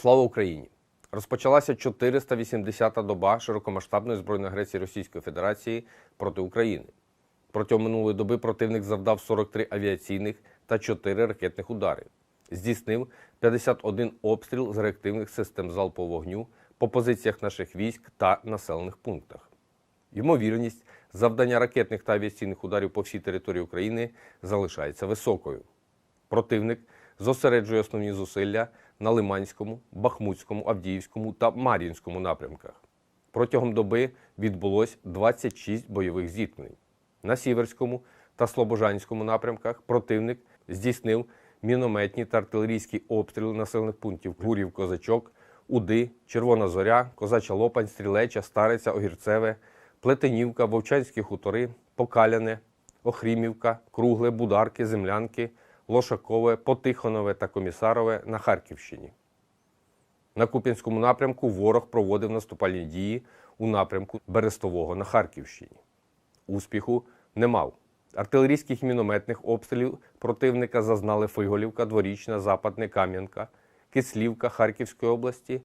Слава Україні! Розпочалася 480-та доба широкомасштабної збройної агресії Російської Федерації проти України. Протягом минулої доби противник завдав 43 авіаційних та 4 ракетних удари. Здійснив 51 обстріл з реактивних систем залпового вогню по позиціях наших військ та населених пунктах. Ймовірність завдання ракетних та авіаційних ударів по всій території України залишається високою. Противник зосереджує основні зусилля на Лиманському, Бахмутському, Авдіївському та Мар'їнському напрямках. Протягом доби відбулось 26 бойових зіткнень. На Сіверському та Слобожанському напрямках противник здійснив мінометні та артилерійські обстріли населених пунктів Гурів, Козачок, Уди, Червона Зоря, Козача Лопань, Стрілеча, Стариця, Огірцеве, Плетенівка, Вовчанські хутори, Покаляне, Охрімівка, Кругле, Бударки, Землянки, Лошакове, Потихонове та Комісарове на Харківщині. На Куп'янському напрямку ворог проводив наступальні дії у напрямку Берестового на Харківщині. Успіху не мав. Артилерійських мінометних обстрілів противника зазнали Фиголівка, Дворічна, Западне, Кам'янка, Кислівка Харківської області,